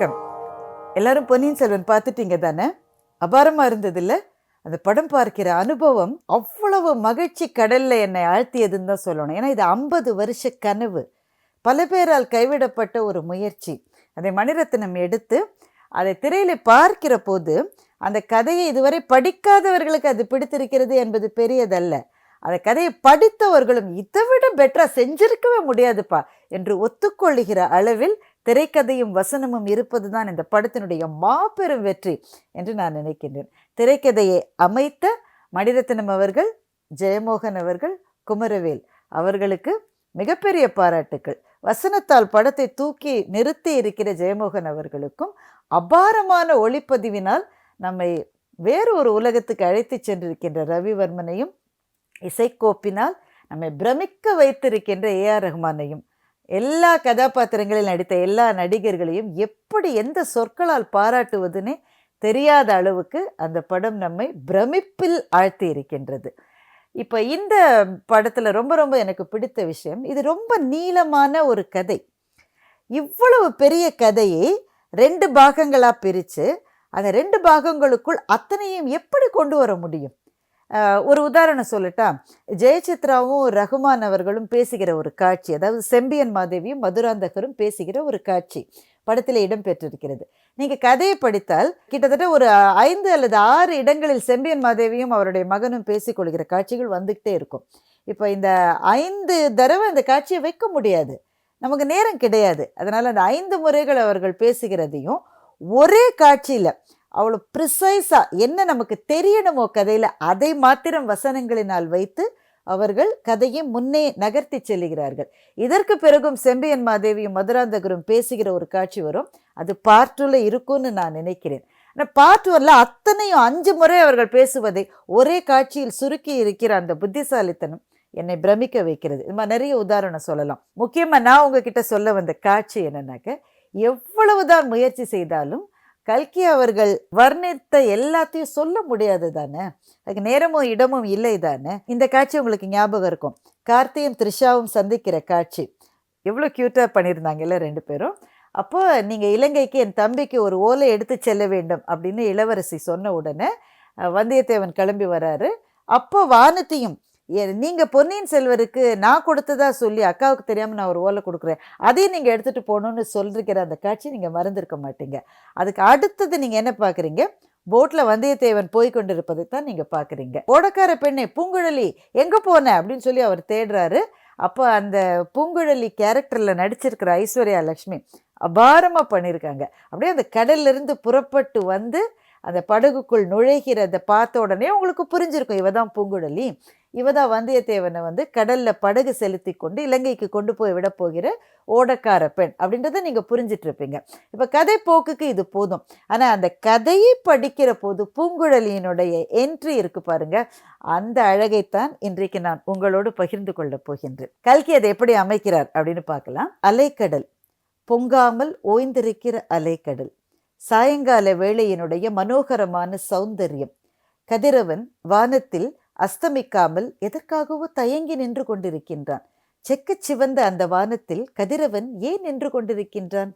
வணக்கம். எல்லாரும் பொன்னியின் செல்வன் பார்த்துட்டீங்க தானே? அபாரமாக இருந்ததில்ல? அந்த படம் பார்க்கிற அனுபவம் அவ்வளவு மகிழ்ச்சி கடல்ல என்னை ஆழ்த்தியதுன்னு தான் சொல்லணும். ஏன்னா இது ஐம்பது வருஷ கனவு. பல பேரால் கைவிடப்பட்ட ஒரு முயற்சி. அதை மணிரத்னம் எடுத்து அதை திரையில் பார்க்கிற போது அந்த கதையை இதுவரை படிக்காதவர்களுக்கு அது பிடித்திருக்கிறது என்பது பெரியதல்ல. அந்த கதையை படித்தவர்களும் இதை விட பெட்டராக செஞ்சிருக்கவே முடியாதுப்பா என்று ஒத்துக்கொள்ளுகிற அளவில் திரைக்கதையும் வசனமும் இருப்பது தான் இந்த படத்தினுடைய மாபெரும் வெற்றி என்று நான் நினைக்கின்றேன். திரைக்கதையை அமைத்த மணிரத்னம் அவர்கள் ஜெயமோகன் அவர்கள் குமரவேல் அவர்களுக்கு மிகப்பெரிய பாராட்டுக்கள். வசனத்தால் படத்தை தூக்கி நிறுத்தி இருக்கிற ஜெயமோகன் அவர்களுக்கும் அபாரமான ஒளிப்பதிவினால் நம்மை வேறு ஒரு உலகத்துக்கு அழைத்து சென்றிருக்கின்ற ரவிவர்மனையும் இசைக்கோப்பினால் நம்மை பிரமிக்க வைத்திருக்கின்ற ஏஆர் ரஹ்மானையும் எல்லா கதாபாத்திரங்களில் நடித்த எல்லா நடிகர்களையும் எப்படி எந்த சொற்களால் பாராட்டுவதுன்னே தெரியாத அளவுக்கு அந்த படம் நம்மை பிரமிப்பில் ஆழ்த்தி இருக்கின்றது இப்போ இந்த படத்தில் ரொம்ப ரொம்ப எனக்கு பிடித்த விஷயம் இது ரொம்ப நீளமான ஒரு கதை. இவ்வளவு பெரிய கதையை ரெண்டு பாகங்களாக பிரித்து அந்த ரெண்டு பாகங்களுக்குள் அத்தனையும் எப்படி கொண்டு வர முடியும்? ஒரு உதாரணம் சொல்லட்டா. ஜெயசித்ராவும் ரகுமான் அவர்களும் பேசுகிற ஒரு காட்சி அதாவது செம்பியன் மாதேவியும் மதுராந்தகரும் பேசுகிற ஒரு காட்சி படத்தில் இடம்பெற்றிருக்கிறது. நீங்கள் கதையை படித்தால் கிட்டத்தட்ட ஒரு ஐந்து அல்லது ஆறு இடங்களில் செம்பியன் மாதேவியும் அவருடைய மகனும் பேசிக்கொள்கிற காட்சிகள் வந்துக்கிட்டே இருக்கும். இப்போ இந்த ஐந்து தடவை அந்த காட்சியை வைக்க முடியாது. நமக்கு நேரம் கிடையாது. அதனால் அந்த ஐந்து முறைகள் அவர்கள் பேசுகிறதையும் ஒரே காட்சியில் அவ்வளோ ப்ரிசைஸாக என்ன நமக்கு தெரியணுமோ கதையில் அதை மாத்திரம் வசனங்களினால் வைத்து அவர்கள் கதையை முன்னே நகர்த்தி செல்கிறார்கள். இதற்கு பிறகும் செம்பியன் மாதேவியும் மதுராந்தகரும் பேசுகிற ஒரு காட்சி வரும். அது பார்ட்டுல இருக்கும்னு நான் நினைக்கிறேன். ஆனால் பார்ட் ஒன்ல அத்தனையும் அஞ்சு முறை அவர்கள் பேசுவதை ஒரே காட்சியில் சுருக்கி இருக்கிற அந்த புத்திசாலித்தனம் என்னை பிரமிக்க வைக்கிறது. இது மாதிரி நிறைய உதாரணம் சொல்லலாம். முக்கியமாக நான் உங்ககிட்ட சொல்ல வந்த காட்சி என்னன்னாக்க எவ்வளவுதான் முயற்சி செய்தாலும் கல்கி அவர்கள் வர்ணித்த எல்லாத்தையும் சொல்ல முடியாது தானே? அதுக்கு நேரமும் இடமும் இல்லை தானே? இந்த காட்சி உங்களுக்கு ஞாபகம் இருக்கும். கார்த்தியும் த்ரிஷாவும் சந்திக்கிற காட்சி. எவ்வளோ க்யூட்டாக பண்ணியிருந்தாங்கல்ல ரெண்டு பேரும். அப்போ நீங்கள் இலங்கைக்கு என் தம்பிக்கு ஒரு ஓலை எடுத்து செல்ல வேண்டும் அப்படின்னு இளவரசி சொன்ன உடனே வந்தியத்தேவன் கிளம்பி வராரு. அப்போ வானத்தையும் நீங்கள் பொன்னியின் செல்வருக்கு நான் கொடுத்ததா சொல்லி அக்காவுக்கு தெரியாமல் நான் ஒரு ஓலை கொடுக்குறேன். அதையும் நீங்கள் எடுத்துகிட்டு போகணுன்னு சொல்லிருக்கிற அந்த காட்சி நீங்கள் மறந்துருக்க மாட்டீங்க. அதுக்கு அடுத்தது நீங்கள் என்ன பார்க்குறீங்க போட்டில் வந்தியத்தேவன் போய் கொண்டிருப்பதை தான் நீங்கள் பார்க்குறீங்க ஓடக்கார பெண்ணே பூங்குழலி எங்கே போன? அப்படின்னு சொல்லி அவர் தேடுறாரு. அப்போ அந்த பூங்குழலி கேரக்டரில் நடிச்சிருக்கிற ஐஸ்வர்யா லக்ஷ்மி அபாரமாக பண்ணியிருக்காங்க அப்படியே அந்த கடல்லிருந்து புறப்பட்டு வந்து அந்த படகுக்குள் நுழைகிறத பார்த்த உடனே உங்களுக்கு புரிஞ்சிருக்கும். இவ தான் பூங்குழலி. இவ தான் வந்தியத்தேவனை வந்து கடலில் படகு செலுத்தி கொண்டு இலங்கைக்கு கொண்டு போய் விட போகிற ஓடக்கார பெண் அப்படின்றத நீங்கள் புரிஞ்சிட்ருப்பீங்க இப்போ கதை போக்குக்கு இது போதும். ஆனால் அந்த கதையை படிக்கிற போது பூங்குழலியினுடைய என்ட்ரி இருக்கு பாருங்க. அந்த அழகைத்தான் இன்றைக்கு நான் உங்களோடு பகிர்ந்து கொள்ளப் போகின்றேன். கல்கி அதை எப்படி அமைக்கிறார் அப்படின்னு பார்க்கலாம். அலைக்கடல். பொங்காமல் ஓய்ந்திருக்கிற அலைக்கடல். சாயங்கால வேளையினுடைய மனோகரமான சௌந்தரியம். கதிரவன் வானத்தில் அஸ்தமிக்காமல் எதற்காகவோ தயங்கி நின்று கொண்டிருக்கின்றான். செக்கச் சிவந்த அந்த வானத்தில் கதிரவன் ஏன் நின்று கொண்டிருக்கின்றான்?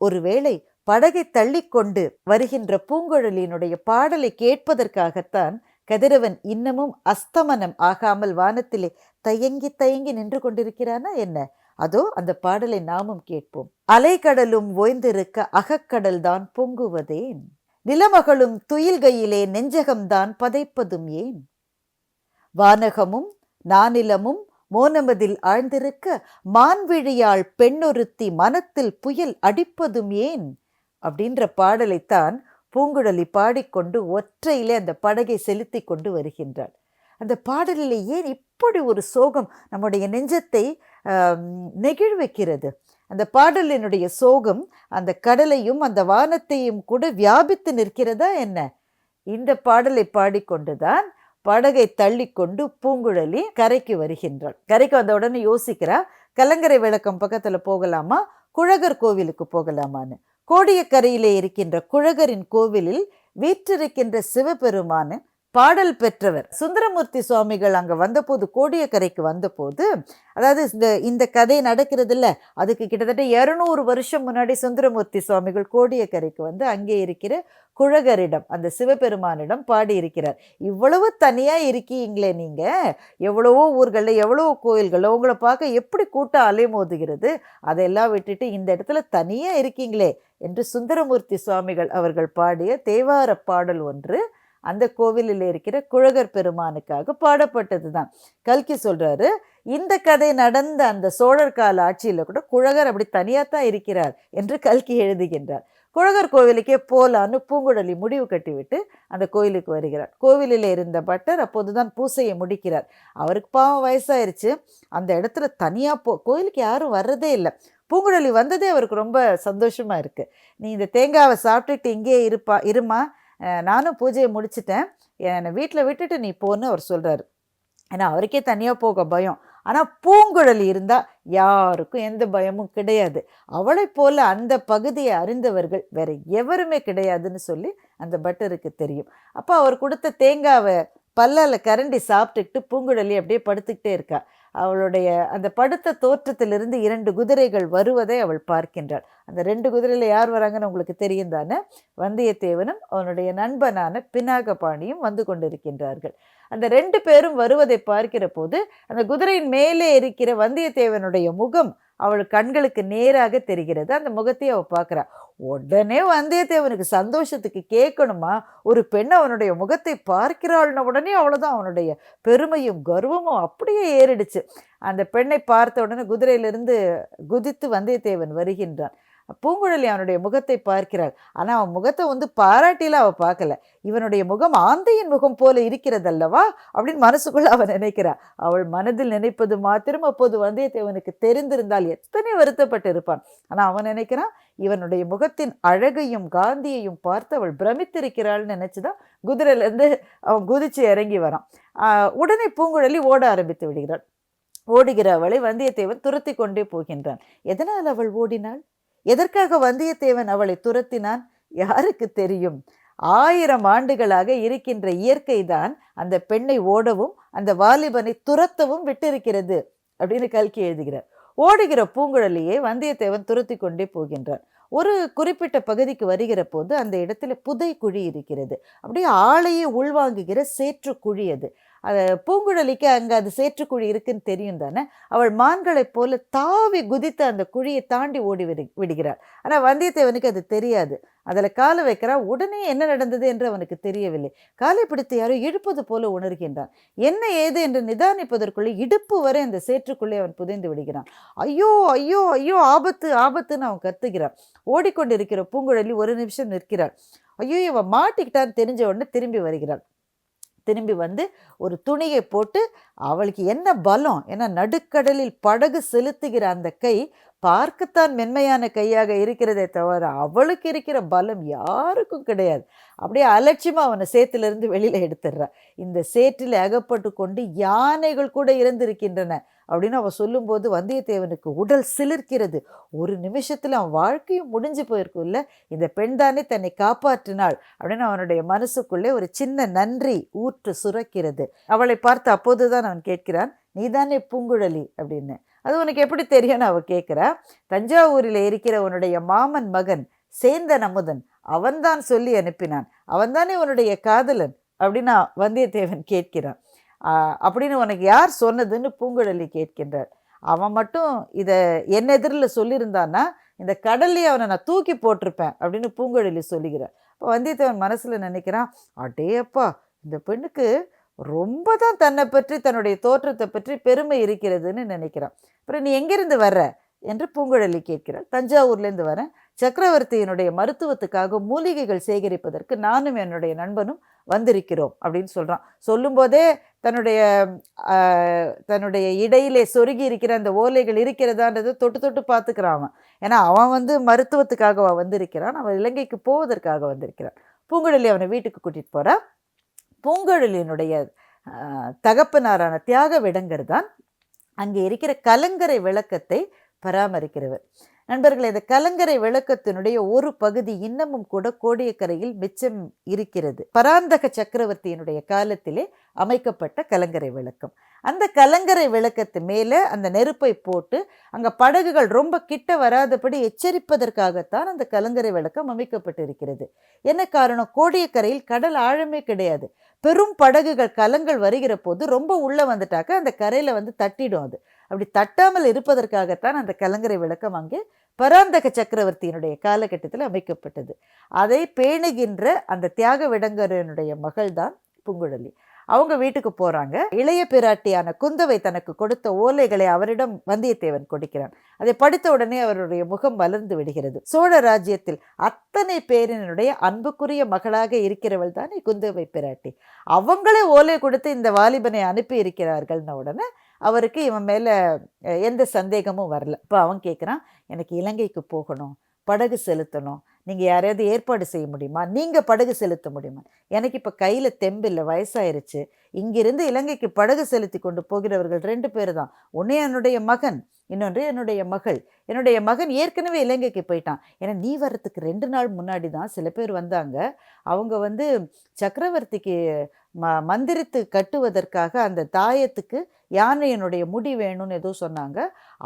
ஒருவேளை படகை தள்ளிக்கொண்டு வருகின்ற பூங்குழலியினுடைய பாடலை கேட்பதற்காகத்தான் கதிரவன் இன்னமும் அஸ்தமனம் ஆகாமல் வானத்திலே தயங்கி தயங்கி நின்று கொண்டிருக்கிறானா என்ன? அதோ அந்த பாடலை நாமும் கேட்போம். அலைக்கடலும் ஓய்ந்திருக்க அகக்கடல் தான் பொங்குவதேன்? நிலமகளும் துயில்கையிலே நெஞ்சகம்தான் பதைப்பதும் ஏன்? வானகமும் நானிலமும் மோனமதில் ஆழ்ந்திருக்க மான்விழியாள் பெண்ணொருத்தி மனத்தில் புயல் அடிப்பதும் ஏன்? அப்படின்ற பாடலைத்தான் பூங்குழலி பாடிக்கொண்டு ஒற்றையிலே அந்த படகை செலுத்தி கொண்டு வருகின்றாள். அந்த பாடலில் ஏன் இப்படி ஒரு சோகம் நம்முடைய நெஞ்சத்தை நெகிழ்விக்கிறது. அந்த பாடலினுடைய சோகம் அந்த கடலையும் அந்த வானத்தையும் கூட வியாபித்து நிற்கிறதா என்ன? இந்த பாடலை பாடிக்கொண்டுதான் படகை தள்ளிக்கொண்டு பூங்குழலி கரைக்கு வருகின்றாள். கரைக்கு வந்த உடனே யோசிக்கிறா கலங்கரை விளக்கம் பக்கத்தில் போகலாமா? குழகர் கோவிலுக்கு போகலாமான்னு. கோடியக்கரையிலே இருக்கின்ற குழகரின் கோவிலில் வீற்றிருக்கின்ற சிவபெருமானு பாடல் பெற்றவர். சுந்தரமூர்த்தி சுவாமிகள் அங்கே வந்தபோது கோடியக்கரைக்கு வந்தபோது அதாவது இந்த இந்த கதை நடக்கிறது இல்லை அதுக்கு கிட்டத்தட்ட இரநூறு வருஷம் முன்னாடி சுந்தரமூர்த்தி சுவாமிகள் கோடியக்கரைக்கு வந்து அங்கே இருக்கிற குழகரிடம் அந்த சிவபெருமானிடம் பாடியிருக்கிறார். இவ்வளவு தனியாக இருக்கீங்களே நீங்கள் எவ்வளவோ ஊர்களில் எவ்வளவோ கோயில்களில் உங்களை பார்க்க எப்படி கூட்டம் அலைமோதுகிறது? அதையெல்லாம் விட்டுட்டு இந்த இடத்துல தனியாக இருக்கீங்களே என்று சுந்தரமூர்த்தி சுவாமிகள் அவர்கள் பாடிய தேவார பாடல் ஒன்று அந்த கோவிலில் இருக்கிற குழகர் பெருமானுக்காக பாடப்பட்டது தான் கல்கி சொல்கிறாரு இந்த கதை நடந்த அந்த சோழர் கால ஆட்சியில் கூட குழகர் அப்படி தனியாக தான் இருக்கிறார் என்று கல்கி எழுதுகின்றார். குழகர் கோவிலுக்கே போலான்னு பூங்குழலி முடிவு கட்டிவிட்டு அந்த கோயிலுக்கு வருகிறார். கோவிலில் இருந்த பட்டர் அப்போது தான் பூசையை முடிக்கிறார். அவருக்கு பாவம் வயசாயிருச்சு. அந்த இடத்துல தனியாக போ கோயிலுக்கு யாரும் வர்றதே இல்லை. பூங்குழலி வந்ததே அவருக்கு ரொம்ப சந்தோஷமாக இருக்குது நீ இந்த தேங்காவை சாப்பிட்டுட்டு இங்கேயே இருப்பா இருமா? நானும் பூஜையை முடிச்சிட்டேன். என்னை வீட்டில் விட்டுட்டு நீ போன்னு அவர் சொல்கிறாரு ஏன்னா அவருக்கே தனியாக போக பயம். ஆனால் பூங்குழலி இருந்தால் யாருக்கும் எந்த பயமும் கிடையாது. அவளைப் போல் அந்த பகுதியை அறிந்தவர்கள் வேறு எவருமே கிடையாதுன்னு சொல்லி அந்த பட்டருக்கு தெரியும். அப்போ அவர் கொடுத்த தேங்காவை பல்லால் கரண்டி சாப்பிட்டுக்கிட்டு பூங்குழலி அப்படியே படுத்துக்கிட்டே இருக்கா. அவளுடைய அந்த படுத்த தோற்றத்திலிருந்து இரண்டு குதிரைகள் வருவதை அவள் பார்க்கின்றாள். அந்த ரெண்டு குதிரையில் யார் வராங்கன்னு உங்களுக்கு தெரியும் தானே? வந்தியத்தேவனும் அவனுடைய நண்பனான பினாகபாணியும் வந்து கொண்டிருக்கின்றார்கள். அந்த ரெண்டு பேரும் வருவதை பார்க்கிற போது அந்த குதிரையின் மேலே இருக்கிற வந்தியத்தேவனுடைய முகம் அவள் கண்களுக்கு நேராக தெரிகிறது. அந்த முகத்தை அவள் பார்க்குறா. உடனே வந்தியத்தேவனுக்கு சந்தோஷத்துக்கு கேட்கணுமா? ஒரு பெண் அவனுடைய முகத்தை பார்க்கிறாள்ன உடனே அவ்வளோதான் அவனுடைய பெருமையும் கர்வமும் அப்படியே ஏறிடுச்சு. அந்த பெண்ணை பார்த்த உடனே குதிரையிலிருந்து குதித்து வந்தியத்தேவன் வருகின்றான். பூங்குழலி அவனுடைய முகத்தை பார்க்கிறாள். ஆனால் அவன் முகத்தை வந்து பாராட்டியில் அவள் பார்க்கல. இவனுடைய முகம் ஆந்தையின் முகம் போல இருக்கிறதல்லவா? அப்படின்னு மனசுக்குள்ள அவன் நினைக்கிறாள் அவள் மனதில் நினைப்பது மாத்திரம் அப்போது வந்தியத்தேவனுக்கு தெரிந்திருந்தால் எத்தனை வருத்தப்பட்டு இருப்பான் ஆனால் அவன் நினைக்கிறான் இவனுடைய முகத்தின் அழகையும் காந்தியையும் பார்த்து அவள் பிரமித்திருக்கிறாள்னு நினச்சிதான் குதிரையிலேருந்து அவன் குதிச்சு இறங்கி வரான். உடனே பூங்குழலி ஓட ஆரம்பித்து விடுகிறாள். ஓடுகிற அவளை வந்தியத்தேவன் துரத்தி கொண்டே போகின்றான். எதனால் அவள் ஓடினாள்? எதற்காக வந்தியத்தேவன் அவளை துரத்தினான்? யாருக்கு தெரியும்? ஆயிரம் ஆண்டுகளாக இருக்கின்ற இயற்கை தான் அந்த பெண்ணை ஓடவும் அந்த வாலிபனை துரத்தவும் விட்டிருக்கிறது அப்படின்னு கல்கி எழுதுகிறார். ஓடுகிற பூங்குழலியை வந்தியத்தேவன் துரத்தி கொண்டே போகின்றான். ஒரு குறிப்பிட்ட பகுதிக்கு வருகிற போது அந்த இடத்துல புதை குழி இருக்கிறது. அப்படியே ஆளையே உள்வாங்குகிற சேற்று குழி அது. அது பூங்குழலிக்கு அங்கே அது சேற்றுக்குழி இருக்குன்னு தெரியும் தானே? அவள் மான்களைப் போல தாவி குதித்து அந்த குழியை தாண்டி ஓடி விடு விடுகிறாள். ஆனால் வந்தியத்தேவனுக்கு அது தெரியாது. அதில் காலை வைக்கிறா உடனே என்ன நடந்தது என்று அவனுக்கு தெரியவில்லை. காலை பிடித்து யாரோ இழுப்பது போல உணர்கின்றான். என்ன ஏது என்று நிதானிப்பதற்குள்ளே இடுப்பு வரை அந்த சேற்றுக்குள்ளே அவன் புதைந்து விடுகிறான். ஐயோ ஐயோ ஐயோ ஆபத்து ஆபத்துன்னு அவன் கத்துகிறான். ஓடிக்கொண்டிருக்கிற பூங்குழலி ஒரு நிமிஷம் நிற்கிறாள். ஐயோ இவன் மாட்டிக்கிட்டான்னு தெரிஞ்ச உடனே திரும்பி வருகிறாள். திரும்பி வந்து ஒரு துணியை போட்டு அவளுக்கு என்ன பலம் ஏன்னா நடுக்கடலில் படகு செலுத்துகிற அந்த கை பார்க்கத்தான் மென்மையான கையாக இருக்கிறதே தவிர அவளுக்கு இருக்கிற பலம் யாருக்கும் கிடையாது. அப்படியே அலட்சியமாக அவனை சேத்திலிருந்து வெளியில் எடுத்துடுறா. இந்த சேற்றில் அகப்பட்டு கொண்டு யானைகள் கூட இறந்திருக்கின்றன அப்படின்னு அவள் சொல்லும்போது வந்தியத்தேவனுக்கு உடல் சிலிர்க்கிறது. ஒரு நிமிஷத்தில் அவன் வாழ்க்கையும் முடிஞ்சு போயிருக்கும்ல. இந்த பெண் தானே தன்னை காப்பாற்றினாள் அப்படின்னு அவனுடைய மனசுக்குள்ளே ஒரு சின்ன நன்றி ஊற்று சுரக்கிறது. அவளை பார்த்து அப்போதுதான் அவன் கேட்கிறான் நீதானே பூங்குழலி அப்படின்னு. அது உனக்கு எப்படி தெரியும்னு அவள் கேட்குறா தஞ்சாவூரில் இருக்கிற உன்னுடைய மாமன் மகன் சேந்தன் அமுதன் அவன்தான் சொல்லி அனுப்பினான். அவன்தானே உன்னுடைய காதலன் அப்படின்னு வந்தியத்தேவன் கேட்கிறான். அப்படின்னு உனக்கு யார் சொன்னதுன்னு பூங்குழலி கேட்கின்றாள். அவன் மட்டும் இதை என் எதிரில் சொல்லியிருந்தான்னா இந்த கடல்லையே அவனை நான் தூக்கி போட்டிருப்பேன் அப்படின்னு பூங்குழலி சொல்லுகிறார் இப்போ வந்தியத்தேவன் மனசில் நினைக்கிறான் அடேப்பா இந்த பெண்ணுக்கு ரொம்ப தான் தன்னை பற்றி தன்னுடைய தோற்றத்தை பற்றி பெருமை இருக்கிறதுன்னு நினைக்கிறான். அப்புறம் நீ எங்கேருந்து வர்ற? என்று பூங்குழலி கேட்கிறாள். தஞ்சாவூர்லேருந்து வரேன். சக்கரவர்த்தியினுடைய மருத்துவத்துக்காக மூலிகைகள் சேகரிப்பதற்கு நானும் என்னுடைய நண்பனும் வந்திருக்கிறோம் அப்படின்னு சொல்கிறான் சொல்லும்போதே தன்னுடைய தன்னுடைய இடையிலே சொருகி இருக்கிற அந்த ஓலைகள் இருக்கிறதான்றதை தொட்டு தொட்டு பார்த்துக்கிறான் அவன். ஏன்னா அவன் வந்து மருத்துவத்துக்காக அவன் வந்திருக்கிறான். அவன் இலங்கைக்கு போவதற்காக வந்திருக்கிறான். பூங்குழலி அவனை வீட்டுக்கு கூட்டிகிட்டு போகிறா பூங்குழலியினுடைய தகப்பனாரான தியாக விடங்கர் தான் அங்கே இருக்கிற கலங்கரை விளக்கத்தை பராமரிக்கிறவர். நண்பர்களே இந்த கலங்கரை விளக்கத்தினுடைய ஒரு பகுதி இன்னமும் கூட கோடியக்கரையில் மிச்சம் இருக்கிறது. பராந்தக சக்கரவர்த்தியினுடைய காலத்திலே அமைக்கப்பட்ட கலங்கரை விளக்கம். அந்த கலங்கரை விளக்கத்து மேலே அந்த நெருப்பை போட்டு அங்கே படகுகள் ரொம்ப கிட்ட வராதபடி எச்சரிப்பதற்காகத்தான் அந்த கலங்கரை விளக்கம் அமைக்கப்பட்டிருக்கிறது. என்ன காரணம்? கோடியக்கரையில் கடல் ஆழமே கிடையாது. பெரும் படகுகள் கலங்கள் வருகிற போது ரொம்ப உள்ளே வந்துட்டாக்க அந்த கரையில் வந்து தட்டிடும் அது. அப்படி தட்டாமல் இருப்பதற்காகத்தான் அந்த கலங்கரை விளக்கம் அங்கே பராந்தக சக்கரவர்த்தியினுடைய காலகட்டத்தில் அமைக்கப்பட்டது. அதை பேணுகின்ற அந்த தியாக விடங்கரனுடைய மகள்தான் பூங்குழலி. அவங்க வீட்டுக்கு போகிறாங்க இளைய பிராட்டியான குந்தவை தனக்கு கொடுத்த ஓலைகளை அவரிடம் வந்தியத்தேவன் கொடுக்கிறான். அதை படித்த உடனே அவருடைய முகம் மலர்ந்து விடுகிறது. சோழ ராஜ்யத்தில் அத்தனை பேரினுடைய அன்புக்குரிய மகளாக இருக்கிறவள் தானே குந்தவை பிராட்டி. அவங்களே ஓலை கொடுத்து இந்த வாலிபனை அனுப்பி இருக்கிறார்கள்ன உடனே அவருக்கு இவன் மேலே எந்த சந்தேகமும் வரல. இப்போ அவன் கேட்குறான் எனக்கு இலங்கைக்கு போகணும் படகு செலுத்தணும் நீங்கள் யாரையாவது ஏற்பாடு செய்ய முடியுமா? நீங்கள் படகு செலுத்த முடியுமா? எனக்கு இப்போ கையில் தெம்பில்லை வயசாயிருச்சு. இங்கிருந்து இலங்கைக்கு படகு செலுத்தி கொண்டு போகிறவர்கள் ரெண்டு பேர் தான். ஒன்று என்னுடைய மகன் இன்னொன்று என்னுடைய மகள். என்னுடைய மகன் ஏற்கனவே இலங்கைக்கு போயிட்டான். ஏன்னா நீ வர்றதுக்கு ரெண்டு நாள் முன்னாடி தான் சில பேர் வந்தாங்க. அவங்க வந்து சக்கரவர்த்திக்கு ம மந்திரித்து கட்டுவதற்காக அந்த தாயத்துக்கு யானையினுடைய முடி வேணும்னு ஏதோ சொன்னாங்க.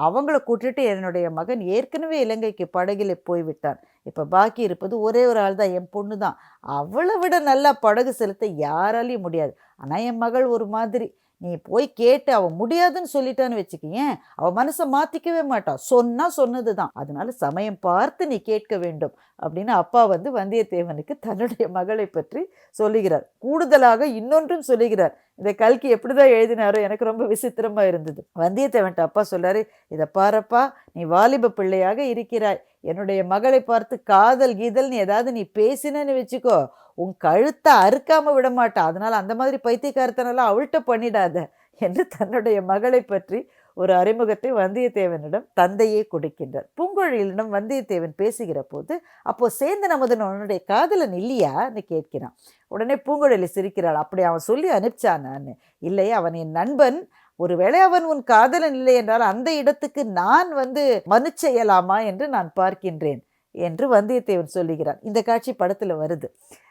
அவங்கள கூட்டிட்டு என்னுடைய மகன் ஏற்கனவே இலங்கைக்கு படகில் போய்விட்டான். இப்போ பாக்கி இருப்பது ஒரே ஒரு ஆள் தான் என் பொண்ணு தான். அவளை விட நல்லா படகு செலுத்த யாராலையும் முடியாது. ஆனால் என் மகள் ஒரு மாதிரி. நீ போய் கேட்டு அவன் முடியாதுன்னு சொல்லிட்டான்னு வச்சுக்கேன் அவன் மனசை மாற்றிக்கவே மாட்டான் சொன்னா சொன்னது தான் அதனால சமயம் பார்த்து நீ கேட்க வேண்டும் அப்படின்னு அப்பா வந்து வந்தியத்தேவனுக்கு தன்னுடைய மகளை பற்றி சொல்லுகிறார். கூடுதலாக இன்னொன்றும் சொல்லுகிறார். இந்த கல்கி எப்படி தான் எழுதினாரோ எனக்கு ரொம்ப விசித்திரமாக இருந்தது. வந்தியத்தேவன்ட்ட அப்பா சொல்கிறாரு இதை பாரப்பா நீ வாலிப பிள்ளையாக இருக்கிறாய். என்னுடைய மகளை பார்த்து காதல் கீதல் நீ ஏதாவது நீ பேசினேன்னு வச்சுக்கோ. உன் கழுத்தை அறுக்காமல் விட மாட்டா அந்த மாதிரி பைத்தியக்காரத்தனெல்லாம் அவள்கிட்ட பண்ணிடாத என்று தன்னுடைய மகளை பற்றி ஒரு அறிமுகத்தை வந்தியத்தேவனிடம் தந்தையே கொடுக்கின்றார். பூங்கொழியிடம் வந்தியத்தேவன் பேசுகிற போது அப்போ சேர்ந்து நமது உன்னுடைய காதலன் இல்லையான்னு கேட்கிறான். உடனே பூங்கொழலி சிரிக்கிறாள். அப்படி அவன் சொல்லி அனுப்பிச்சானான்னு இல்லை அவன் என் நண்பன். ஒருவேளை அவன் உன் காதலன் இல்லை என்றால் அந்த இடத்துக்கு நான் வந்து மனு செய்யலாமா? என்று நான் பார்க்கின்றேன். என்று வந்தியத்தேவன் சொல்லுகிறான். இந்த காட்சி படத்தில் வருது.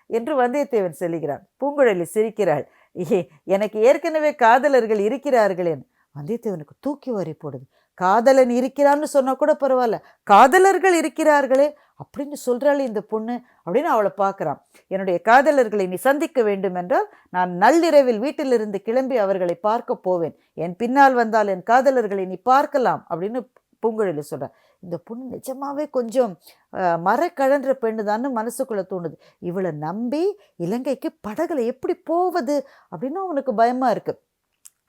என்று வந்தியத்தேவன் சொல்லுகிறான். பூங்குழலி சிரிக்கிறாள். "ஏ, எனக்கு ஏற்கனவே காதலர்கள் இருக்கிறார்களேன் வந்தியத்தேவனுக்கு தூக்கி வரி போடுது. காதலன் இருக்கிறான்னு சொன்னால் கூட பரவாயில்ல. காதலர்கள் இருக்கிறார்களே அப்படின்னு சொல்கிறாள் இந்த பொண்ணு அப்படின்னு அவளை பார்க்குறான். என்னுடைய காதலர்களை நீ சந்திக்க வேண்டும் என்றால் நான் நள்ளிரவில் வீட்டிலிருந்து கிளம்பி அவர்களை பார்க்க போவேன். என் பின்னால் வந்தால் என் காதலர்களை நீ பார்க்கலாம் அப்படின்னு பூங்குழலி சொல்கிறார் இந்த பொண்ணு நிஜமாவே கொஞ்சம் மரக்கழன்ற பெண்ணு தான்னு மனசுக்குள்ளே தோணுது. இவளை நம்பி இலங்கைக்கு படகுல எப்படி போவது? அப்படின்னு அவனுக்கு பயமாக இருக்குது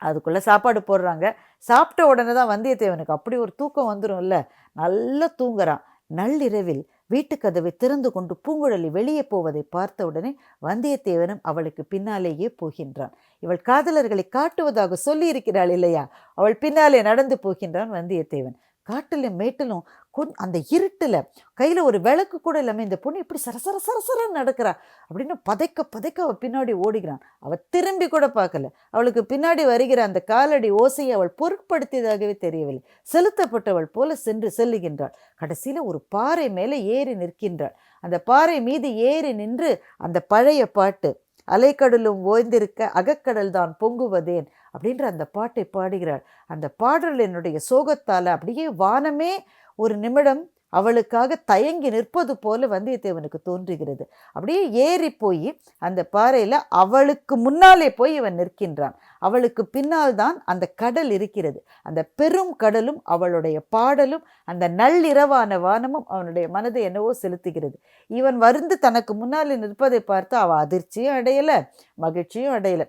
அதுக்குள்ளே சாப்பாடு போடுறாங்க. சாப்பிட்ட உடனே தான் வந்தியத்தேவனுக்கு அப்படி ஒரு தூக்கம் வந்துடும்ல நல்லா தூங்குறான் நள்ளிரவில் வீட்டுக்கதவை திறந்து கொண்டு பூங்குழலி வெளியே போவதை பார்த்த உடனே வந்தியத்தேவனும் அவளுக்கு பின்னாலேயே போகின்றான். இவள் காதலர்களை காட்டுவதாக சொல்லியிருக்கிறாள் இல்லையா? அவள் பின்னாலே நடந்து போகின்றான் வந்தியத்தேவன். காட்டிலும் மேட்டிலும் கொஞ் அந்த இருட்டில் கையில் ஒரு விளக்கு கூட இல்லாமல் இந்த பொண்ணு இப்படி சரசர சரசரன்னு நடக்கிறா அப்படின்னு பதைக்க பதைக்க அவள் பின்னாடி ஓடுகிறான் அவள் திரும்பி கூட பார்க்கல. அவளுக்கு பின்னாடி வருகிற அந்த காலடி ஓசையை அவள் பொருட்படுத்தியதாகவே தெரியவில்லை. செலுத்தப்பட்டவள் போல சென்று செல்லுகின்றாள். கடைசியில் ஒரு பாறை மேலே ஏறி நிற்கின்றாள். அந்த பாறை மீது ஏறி நின்று அந்த பழைய பாட்டு அலைக்கடலும் ஓய்ந்திருக்க அகக்கடல் தான் பொங்குவதேன் அப்படின்ற அந்த பாட்டை பாடுகிறாள். அந்த பாடல் என்னுடைய சோகத்தால் அப்படியே வானமே ஒரு நிமிடம் அவளுக்காக தயங்கி நிற்பது போல வந்தியத்தேவனுக்கு தோன்றுகிறது. அப்படியே ஏறி போய் அந்த பாறையில் அவளுக்கு முன்னாலே போய் இவன் நிற்கின்றான். அவளுக்கு பின்னால் தான் அந்த கடல் இருக்கிறது. அந்த பெரும் கடலும் அவளுடைய பாடலும் அந்த நள்ளிரவான வானமும் அவனுடைய மனதை என்னவோ செலுத்துகிறது. இவன் வருந்து தனக்கு முன்னாலே நிற்பதை பார்த்து அவள் அதிர்ச்சியும் அடையலை மகிழ்ச்சியும் அடையலை.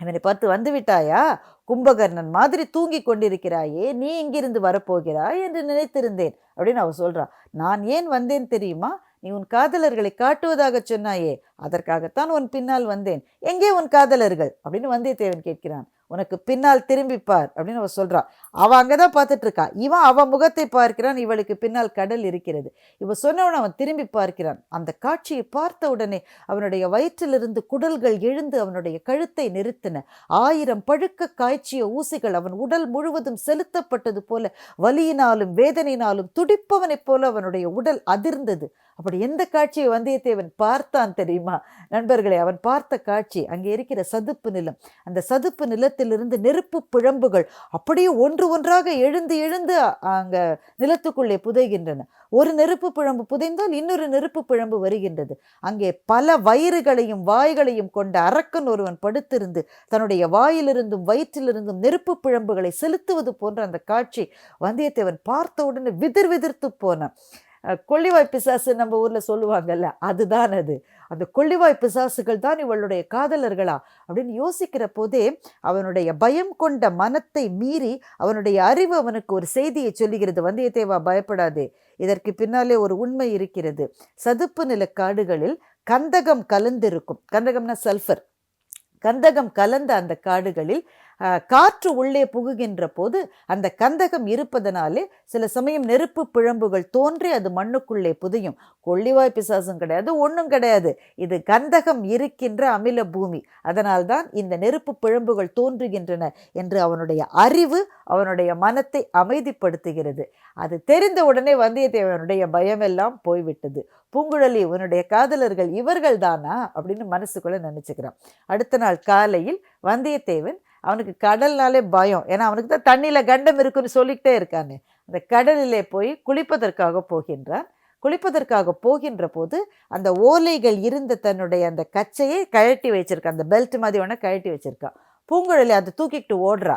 இவனை பார்த்து வந்து விட்டாயா? கும்பகர்ணன் மாதிரி தூங்கி கொண்டிருக்கிறாயே நீ இங்கிருந்து வரப்போகிறாய் என்று நினைத்திருந்தேன் அப்படின்னு அவ சொல்றா. நான் ஏன் வந்தேன் தெரியுமா? நீ உன் காதலர்களை காட்டுவதாக சொன்னாயே அதற்காகத்தான் உன் பின்னால் வந்தேன். எங்கே உன் காதலர்கள்? அப்படின்னு வந்தியத்தேவன் கேட்கிறான். உனக்கு பின்னால் திரும்பிப்பார் அப்படின்னு அவ சொல்கிறாள் அவள் அங்கே தான் பார்த்துட்ருக்கா. இவன் அவன் முகத்தை பார்க்கிறான் இவளுக்கு பின்னால் கடல் இருக்கிறது. இவ சொன்னவன் அவன் திரும்பி பார்க்கிறான். அந்த காட்சியை பார்த்த உடனே அவனுடைய வயிற்றிலிருந்து குடல்கள் எழுந்து அவனுடைய கழுத்தை நிறுத்தின. ஆயிரம் பழுக்க காய்ச்சிய ஊசிகள் அவன் உடல் முழுவதும் செலுத்தப்பட்டது போல வலியினாலும் வேதனையினாலும் துடிப்பவனைப் போல அவனுடைய உடல் அதிர்ந்தது. அப்படி எந்த காட்சியை வந்தியத்தேவன் பார்த்தான் தெரியுமா? நண்பர்களே அவன் பார்த்த காட்சி அங்கே இருக்கிற சதுப்பு நிலம். அந்த சதுப்பு நிலத்திலிருந்து நெருப்பு பிழம்புகள் அப்படியே ஒன்று ஒன்றாக எழுந்து எழுந்து அங்கே நிலத்துக்குள்ளே புதைகின்றன. ஒரு நெருப்பு பிழம்பு புதைந்தால் இன்னொரு நெருப்பு பிழம்பு வருகின்றது. அங்கே பல வயிறுகளையும் வாய்களையும் கொண்ட அரக்கன் ஒருவன் படுத்திருந்து தன்னுடைய வாயிலிருந்தும் வயிற்றிலிருந்தும் நெருப்பு பிழம்புகளை செலுத்துவது போன்ற அந்த காட்சி வந்தியத்தேவன் பார்த்த உடனே விதிர் விதிர்த்து போனான். கொள்ளிவாய் பிசாசு நம்ம ஊரில் சொல்லுவாங்கல்ல அதுதான் அது. அந்த கொள்ளிவாய் பிசாசுகள் தான் இவளுடைய காதலர்களா அப்படின்னு யோசிக்கிற போதே அவனுடைய பயம் கொண்ட மனத்தை மீறி அவனுடைய அறிவு அவனுக்கு ஒரு செய்தியை சொல்லுகிறது. வந்தியத்தேவா பயப்படாதே. இதற்கு பின்னாலே ஒரு உண்மை இருக்கிறது. சதுப்பு நில காடுகளில் கந்தகம் கலந்திருக்கும். கந்தகம்னா சல்ஃபர் கந்தகம் கலந்த அந்த காடுகளில் காற்று உள்ளே புகுகின்ற போது அந்த கந்தகம் இருப்பதனாலே சில சமயம் நெருப்பு பிழம்புகள் தோன்றி அது மண்ணுக்குள்ளே புதையும். கொள்ளிவாய் பிசாசும் கிடையாது ஒன்றும் கிடையாது. இது கந்தகம் இருக்கின்ற அமில பூமி. அதனால்தான் இந்த நெருப்பு பிழம்புகள் தோன்றுகின்றன என்று அவனுடைய அறிவு அவனுடைய மனத்தை அமைதிப்படுத்துகிறது. அது தெரிந்த உடனே வந்தியத்தேவனுடைய பயமெல்லாம் போய்விட்டது. பூங்குழலி உன்னுடைய காதலர்கள் இவர்கள் தானா அப்படின்னு மனசுக்குள்ள நினைச்சுக்கிறான். அடுத்த நாள் காலையில் வந்தியத்தேவன் அவனுக்கு கடல்னாலே பயம். ஏன்னா அவனுக்கு தான் தண்ணியில் கண்டம் இருக்குன்னு சொல்லிக்கிட்டே இருக்கானே. அந்த கடலிலே போய் குளிப்பதற்காக போகின்றான். குளிப்பதற்காக போகின்ற போது அந்த ஓலைகள் இருந்த தன்னுடைய அந்த கச்சையை கழட்டி வச்சிருக்கான். அந்த பெல்ட் மாதிரி ஒன்று கழட்டி வச்சுருக்கான். பூங்குழலி அதை தூக்கிட்டு ஓடுறா.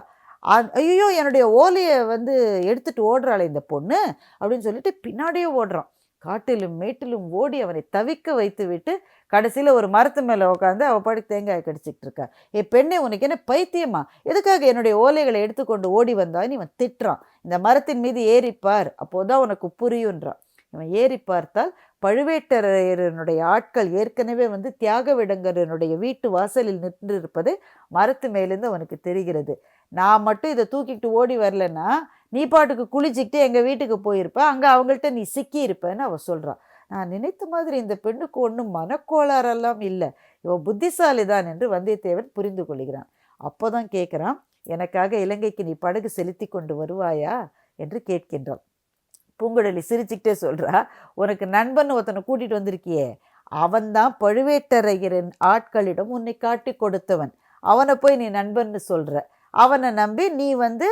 ஐயோ என்னுடைய ஓலையை வந்து எடுத்துகிட்டு ஓடுறாளே இந்த பொண்ணு அப்படின்னு சொல்லிட்டு பின்னாடியே ஓடுறான். காட்டிலும் மேட்டிலும் ஓடி அவனை தவிக்க வைத்து விட்டு கடைசியில் ஒரு மரத்து மேலே உட்காந்து அவள் பாடி தேங்காய் கடிச்சிக்கிட்டு இருக்கா. ஏ பெண்ணே உனக்கு என்ன பைத்தியமா? எதுக்காக என்னுடைய ஓலைகளை எடுத்துக்கொண்டு ஓடி வந்தான்னு இவன் திட்டுறான். இந்த மரத்தின் மீது ஏறிப்பார் அப்போதான் உனக்கு புரியுன்றான் இவன் ஏறி பார்த்தால் பழுவேட்டரையரனுடைய ஆட்கள் ஏற்கனவே வந்து தியாகவிடங்கரனுடைய வீட்டு வாசலில் நின்று இருப்பது மரத்து மேலேருந்து அவனுக்கு தெரிகிறது. நான் மட்டும் இதை தூக்கிட்டு ஓடி வரலன்னா நீ பாட்டுக்கு குளிச்சுக்கிட்டு எங்கள் வீட்டுக்கு போயிருப்ப அங்கே அவங்கள்ட்ட நீ சிக்கி இருப்பேன்னு அவ சொல்கிறான் நான் நினைத்த மாதிரி இந்த பெண்ணுக்கு ஒன்றும் மனக்கோளாறெல்லாம் இல்லை. இவ புத்திசாலி தான் என்று வந்தியத்தேவன் புரிந்து கொள்கிறான். அப்போ தான் கேட்குறான் எனக்காக இலங்கைக்கு நீ படகு செலுத்தி கொண்டு வருவாயா? என்று கேட்கின்றான். பூங்குழலி சிரிச்சுக்கிட்டே சொல்கிறா உனக்கு நண்பன் ஒருத்தனை கூட்டிகிட்டு வந்திருக்கியே. அவன்தான் பழுவேட்டரையரின் ஆட்களிடம் உன்னை காட்டி கொடுத்தவன். அவனை போய் நீ நண்பன்னு சொல்கிற அவனை நம்பி நீ வந்து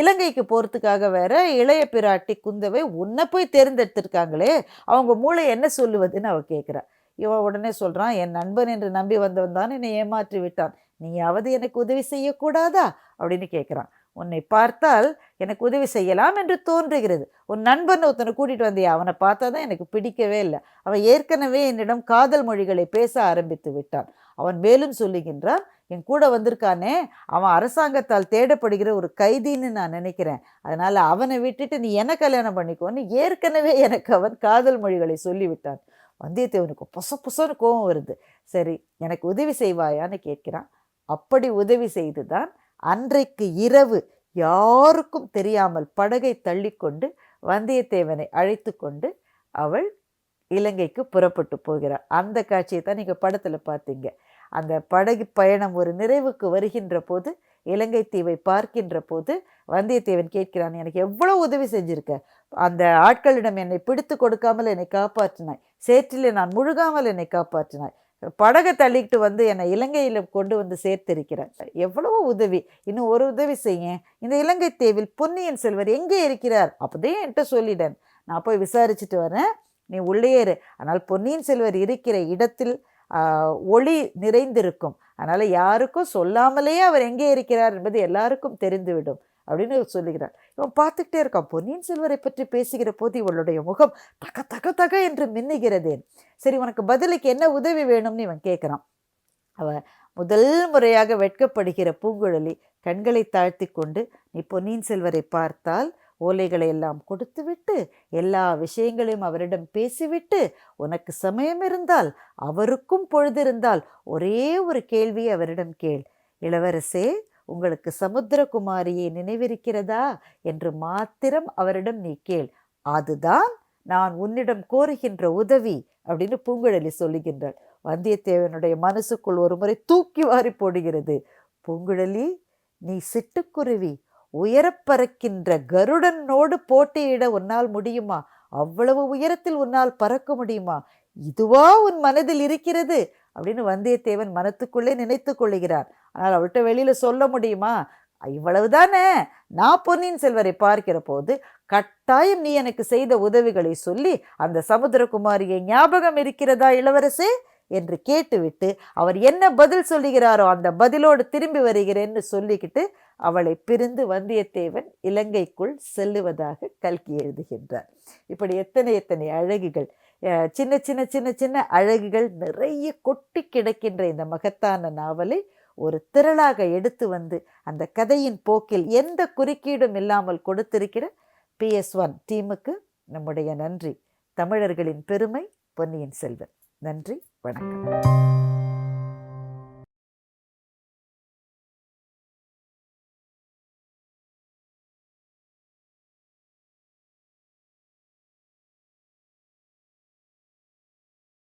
இலங்கைக்கு போகிறதுக்காக வேற இளைய பிராட்டி குந்தவை உன்னை போய் தேர்ந்தெடுத்திருக்காங்களே அவங்க மூளை என்ன சொல்லுவதுன்னு அவள் கேட்குறா இவன் உடனே சொல்கிறான் என் நண்பன் என்று நம்பி வந்தவன் தான் என்னை ஏமாற்றி விட்டான். நீயாவது எனக்கு உதவி செய்யக்கூடாதா? அப்படின்னு கேட்குறான் உன்னை பார்த்தால் எனக்கு உதவி செய்யலாம் என்று தோன்றுகிறது. உன் நண்பன் ஒருத்தனை கூட்டிகிட்டு வந்தியா? அவனை பார்த்தா தான் எனக்கு பிடிக்கவே இல்லை. அவன் ஏற்கனவே என்னிடம் காதல் மொழிகளை பேச ஆரம்பித்து விட்டான். அவன் மேலும் சொல்லுகின்றான் என் கூட வந்திருக்கானே அவன் அரசாங்கத்தால் தேடப்படுகிற ஒரு கைதின்னு நான் நினைக்கிறேன். அதனால் அவனை விட்டுட்டு நீ என்ன கல்யாணம் பண்ணிக்கோன்னு ஏற்கனவே எனக்கு அவன் காதல் மொழிகளை சொல்லிவிட்டான். வந்தியத்தேவனுக்கு பொச பொசன்னு கோபம் வருது. சரி எனக்கு உதவி செய்வாயான்னு கேட்கிறான். அப்படி உதவி செய்து தான் அன்றைக்கு இரவு யாருக்கும் தெரியாமல் படகை தள்ளிக்கொண்டு வந்தியத்தேவனை அழைத்து கொண்டு அவள் இலங்கைக்கு புறப்பட்டு போகிறாள். அந்த காட்சியை தான் நீங்கள் படத்தில் பார்த்தீங்க. அந்த படகு பயணம் ஒரு நிறைவுக்கு வருகின்ற போது இலங்கை தீவை பார்க்கின்ற போது வந்தியத்தேவன் கேட்கிறான் எனக்கு எவ்வளோ உதவி செஞ்சுருக்க? அந்த ஆட்களிடம் என்னை பிடித்து கொடுக்காமல் என்னை காப்பாற்றினாய். சேற்றிலே நான் முழுகாமல் என்னை காப்பாற்றினாய். படகை தள்ளிக்கிட்டு வந்து என்னை இலங்கையில் கொண்டு வந்து சேர்த்திருக்கிறார். எவ்வளவோ உதவி? இன்னும் ஒரு உதவி செய்ய இந்த இலங்கை தீவில் பொன்னியின் செல்வர் எங்கே இருக்கிறார்? அப்படியே என்கிட்ட சொல்லிட்டேன் நான் போய் விசாரிச்சுட்டு வரேன். நீ உள்ளே ஆனால் பொன்னியின் செல்வர் இருக்கிற இடத்தில் ஒளி நிறைந்திருக்கும். அதனால் யாருக்கும் சொல்லாமலேயே அவர் எங்கே இருக்கிறார் என்பது எல்லாருக்கும் தெரிந்துவிடும் அப்படின்னு சொல்லுகிறார். இவன் பார்த்துக்கிட்டே இருக்கான் பொன்னியின் செல்வரை பற்றி பேசுகிற போது இவளுடைய முகம் தக தக தக என்று மின்னுகிறதேன் சரி உனக்கு பதிலுக்கு என்ன உதவி வேணும்னு இவன் கேட்குறான். அவன் முதல் முறையாக வெட்கப்படுகிற பூங்குழலி கண்களை தாழ்த்தி கொண்டு நீ பொன்னியின் செல்வரை பார்த்தால் ஓலைகளை எல்லாம் கொடுத்துவிட்டு எல்லா விஷயங்களையும் அவரிடம் பேசிவிட்டு உனக்கு சமயம் இருந்தால் அவருக்கும் பொழுது இருந்தால் ஒரே ஒரு கேள்வி அவரிடம் கேள். இளவரசே உங்களுக்கு சமுத்திரகுமாரியை நினைவிருக்கிறதா என்று மாத்திரம் அவரிடம் நீ கேள். அதுதான் நான் உன்னிடம் கோருகின்ற உதவி அப்படின்னு பூங்குழலி சொல்லுகின்றாள். வந்தியத்தேவனுடைய மனசுக்குள் ஒரு முறை தூக்கி வாரி போடுகிறது. பூங்குழலி நீ சிட்டுக்குருவி உயரப் பறக்கின்ற கருடனோடு போட்டியிட உன்னால் முடியுமா? அவ்வளவு உயரத்தில் உன்னால் பறக்க முடியுமா? இதுவா உன் மனதில் இருக்கிறது? அப்படின்னு வந்தியத்தேவன் மனத்துக்குள்ளே நினைத்து கொள்ளுகிறார். ஆனால் அவள்கிட்ட வெளியில் சொல்ல முடியுமா? இவ்வளவுதானே? நான் பொன்னியின் செல்வரை பார்க்கிற போது கட்டாயம் நீ எனக்கு செய்த உதவிகளை சொல்லி அந்த சமுத்திரகுமாரியை ஞாபகம் இருக்கிறதா இளவரசே? என்று கேட்டுவிட்டு அவர் என்ன பதில் சொல்லுகிறாரோ அந்த பதிலோடு திரும்பி வருகிறேன்னு சொல்லிக்கிட்டு அவளை பிரிந்து வந்தியத்தேவன் இலங்கைக்குள் செல்லுவதாக கல்கி எழுதுகின்றார். இப்படி எத்தனை எத்தனை அழகுகள் சின்ன சின்ன சின்ன சின்ன அழகுகள் நிறைய கொட்டி கிடக்கின்ற இந்த மகத்தான நாவலை ஒரு திரளாக எடுத்து வந்து அந்த கதையின் போக்கில் எந்த குறுக்கீடும் இல்லாமல் கொடுத்திருக்கிற பிஎஸ் ஒன் டீமுக்கு நம்முடைய நன்றி. தமிழர்களின் பெருமை பொன்னியின் செல்வன். நன்றி வணக்கம்.